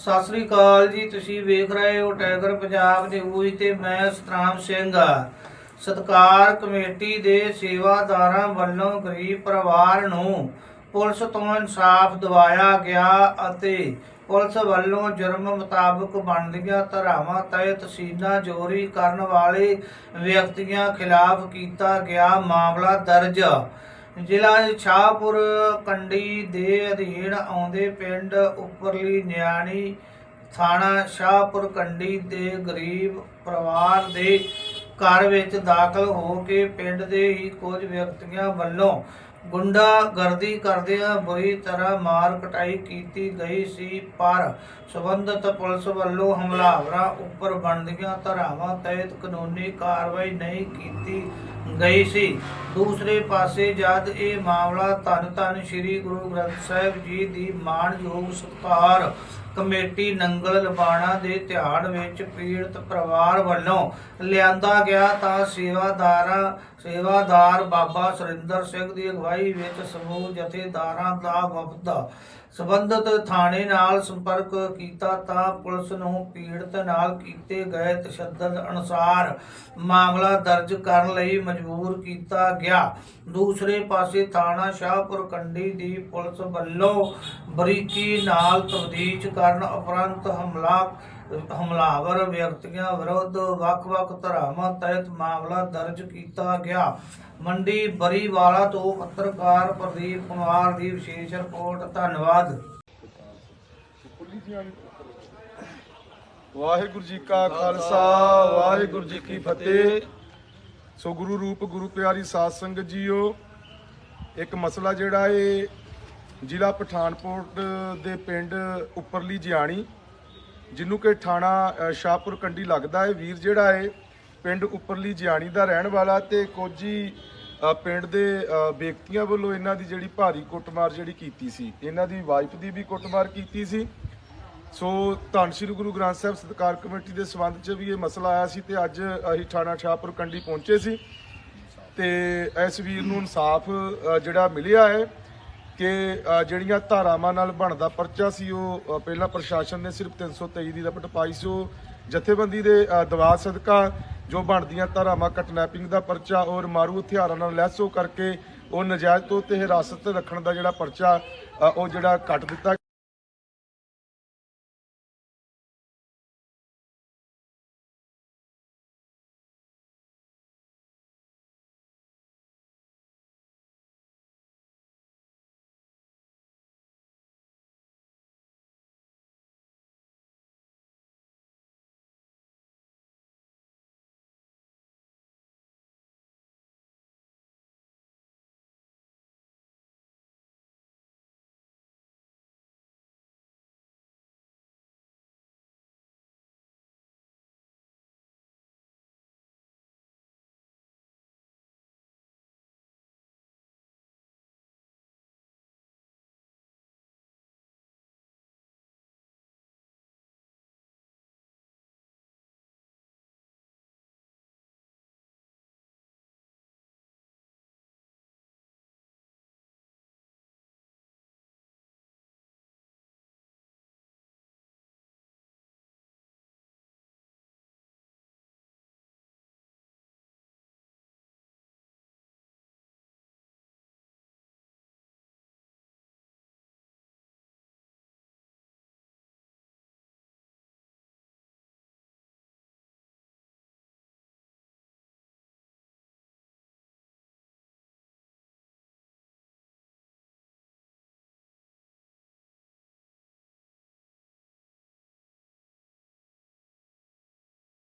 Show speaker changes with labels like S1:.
S1: ਸਤਿ ਸ੍ਰੀ ਅਕਾਲ ਜੀ, ਤੁਸੀਂ ਵੇਖ ਰਹੇ ਹੋ ਟਾਈਗਰ ਪੰਜਾਬ ਨਿਊਜ਼ ਤੇ ਮੈਂ ਸਤਨਾਮ ਸਿੰਘ ਸਤਕਾਰ ਕਮੇਟੀ ਦੇ ਸੇਵਾਦਾਰਾਂ ਵੱਲੋਂ ਗਰੀਬ ਪਰਿਵਾਰ ਨੂੰ ਪੁਲਿਸ ਤੋਂ ਇਨਸਾਫ ਦਿਵਾਇਆ ਗਿਆ ਅਤੇ ਪੁਲਿਸ ਵੱਲੋਂ ਜੁਰਮ ਮੁਤਾਬਕ ਬਣਦੀਆਂ ਧਾਰਾਵਾਂ ਤਹਿਤ ਸੀਨਾ ਚੋਰੀ ਕਰਨ ਵਾਲੇ ਵਿਅਕਤੀਆਂ ਖਿਲਾਫ ਕੀਤਾ ਗਿਆ ਮਾਮਲਾ ਦਰਜ। ਜ਼ਿਲ੍ਹਾ ਸ਼ਾਹਪੁਰ ਕੰਡੀ ਦੇ ਅਧੀਨ ਆਉਂਦੇ ਪਿੰਡ ਉੱਪਰਲੀ ਨਿਆਣੀ ਥਾਣਾ ਸ਼ਾਹਪੁਰ ਕੰਡੀ ਦੇ ਗਰੀਬ ਪਰਿਵਾਰ ਦੇ ਘਰ ਵਿੱਚ ਦਾਖਲ ਹੋ ਕੇ ਪਿੰਡ ਦੇ ਹੀ ਕੁਝ ਵਿਅਕਤੀਆਂ ਵੱਲੋਂ ਗੁੰਡਾਗਰਦੀ ਕਰਦਿਆਂ ਬੁਰੀ ਤਰ੍ਹਾਂ ਮਾਰ ਕਟਾਈ ਕੀਤੀ ਗਈ ਸੀ, ਪਰ ਸਬੰਧਤ ਪੁਲਿਸ ਵੱਲੋਂ ਹਮਲਾਵਰਾਂ ਉੱਪਰ ਬਣਦੀਆਂ ਧਾਰਾਵਾਂ ਤਹਿਤ ਕਾਨੂੰਨੀ ਕਾਰਵਾਈ ਨਹੀਂ ਕੀਤੀ ਗਈ ਸੀ। ਦੂਸਰੇ ਪਾਸੇ ਜਦ ਇਹ ਮਾਮਲਾ ਧੰਨ ਧੰਨ ਸ੍ਰੀ ਗੁਰੂ ਗ੍ਰੰਥ ਸਾਹਿਬ ਜੀ ਦੀ ਮਾਣਯੋਗ ਸਤਕਾਰ ਕਮੇਟੀ ਨੰਗਲ ਲਬਾਣਾ ਦੇ ਧਿਆਨ ਵਿੱਚ ਪੀੜਤ ਪਰਿਵਾਰ ਵੱਲੋਂ ਲਿਆਂਦਾ ਗਿਆ ਤਾਂ ਸੇਵਾਦਾਰਾਂ, ਸੇਵਾਦਾਰ ਬਾਬਾ ਸੁਰਿੰਦਰ ਸਿੰਘ ਦੀ ਅਗਵਾਈ ਵਿੱਚ ਸਮੂਹ ਜਥੇਦਾਰਾਂ ਦਾ ਵਫਦ ਸਬੰਧਤ ਥਾਣੇ ਨਾਲ ਸੰਪਰਕ ਕੀਤਾ ਤਾਂ ਪੁਲਿਸ ਨੂੰ ਪੀੜਤ ਨਾਲ ਕੀਤੇ ਗਏ ਤਸ਼ੱਦਦ ਅਨੁਸਾਰ ਮਾਮਲਾ ਦਰਜ ਕਰਨ ਲਈ ਮਜਬੂਰ ਕੀਤਾ ਗਿਆ। ਦੂਸਰੇ ਪਾਸੇ ਥਾਣਾ ਸ਼ਾਹਪੁਰ ਕੰਡੀ ਦੀ ਪੁਲਿਸ ਵੱਲੋਂ ਬਰੀਕੀ ਨਾਲ ਤਫਤੀਸ਼ ਕਰਨ ਉਪਰੰਤ ਹਮਲਾ ਹਮਲਾਵਰ ਵਿਅਕਤੀਆਂ ਵਿਰੁੱਧ ਵੱਖ-ਵੱਖ ਧਰਾਵਾਂ ਤਹਿਤ ਮਾਮਲਾ ਦਰਜ ਕੀਤਾ ਗਿਆ। ਮੰਡੀ ਬਰੀਵਾਲਾ ਤੋਂ ਪੱਤਰਕਾਰ ਪ੍ਰਦੀਪ ਕੁਮਾਰ ਦੀ ਵਿਸ਼ੇਸ਼ ਰਿਪੋਰਟ। ਧੰਨਵਾਦ।
S2: ਵਾਹਿਗੁਰੂ ਜੀ ਕਾ ਖਾਲਸਾ, ਵਾਹਿਗੁਰੂ ਜੀ ਕੀ ਫਤਿਹ। ਸੋ ਗੁਰੂ ਰੂਪ, ਗੁਰੂ ਪਿਆਰੀ ਸਾਧ ਸੰਗਤ ਜੀਓ, ਇੱਕ ਮਸਲਾ ਜਿਹੜਾ ਏ ਜ਼ਿਲ੍ਹਾ ਪਠਾਨਕੋਟ ਦੇ ਪਿੰਡ ਉੱਪਰਲੀ ਜਿਆਣੀ। ਜਿਹਨੂੰ ਕਿ ਥਾਣਾ ਸ਼ਾਹਪੁਰ ਕੰਡੀ ਲੱਗਦਾ ਹੈ। ਵੀਰ ਜਿਹੜਾ ਹੈ ਪਿੰਡ ਉੱਪਰਲੀ ਜਿਆਣੀ ਦਾ ਰਹਿਣ ਵਾਲਾ ਤੇ ਕੋਜੀ ਅ, ਪਿੰਡ ਦੇ ਵਿਅਕਤੀਆਂ ਵੱਲੋਂ ਇਹਨਾਂ ਦੀ ਜਿਹੜੀ ਭਾਰੀ ਕੁੱਟਮਾਰ ਜਿਹੜੀ ਕੀਤੀ ਸੀ ਇਹਨਾਂ ਦੀ ਵਾਈਫ ਦੀ ਵੀ ਕੁੱਟਮਾਰ ਕੀਤੀ ਸੀ। ਸੋ ਧੰਨ ਸ਼੍ਰੀ ਗੁਰੂ ਗ੍ਰੰਥ ਸਾਹਿਬ ਸਤਕਾਰ ਕਮੇਟੀ ਦੇ ਸਬੰਧ 'ਚ ਵੀ ਇਹ ਮਸਲਾ ਆਇਆ ਸੀ ਤੇ ਅੱਜ ਅਸੀਂ ਥਾਣਾ ਸ਼ਾਹਪੁਰ ਕੰਡੀ ਪਹੁੰਚੇ ਸੀ ਤੇ ਇਸ ਵੀਰ ਨੂੰ ਇਨਸਾਫ ਜਿਹੜਾ ਮਿਲਿਆ ਹੈ। ਕਿ ਜਿਹੜੀਆਂ ਧਾਰਾਵਾਂ ਨਾਲ ਬਣਦਾ ਪਰਚਾ ਸੀ ਉਹ ਪਹਿਲਾਂ ਪ੍ਰਸ਼ਾਸਨ ਨੇ ਸਿਰਫ 323 ਦੀ ਰਪਟ ਪਾਈ ਸੀ, ਉਹ ਜਥੇਬੰਦੀ ਦੇ ਦਬਾਅ ਸਦਕਾ ਜੋ ਬਣਦੀਆਂ ਧਾਰਾਵਾਂ ਕਟਨੈਪਿੰਗ ਦਾ ਪਰਚਾ ਔਰ ਮਾਰੂ ਹਥਿਆਰਾਂ ਨਾਲ ਲੈਸੋ ਕਰਕੇ ਉਹ ਨਜਾਇਜ਼ ਤੋਂ ਤੇ ਹਿਰਾਸਤ ਰੱਖਣ ਦਾ ਜਿਹੜਾ ਪਰਚਾ ਉਹ ਜਿਹੜਾ ਕੱਟ ਦਿੱਤਾ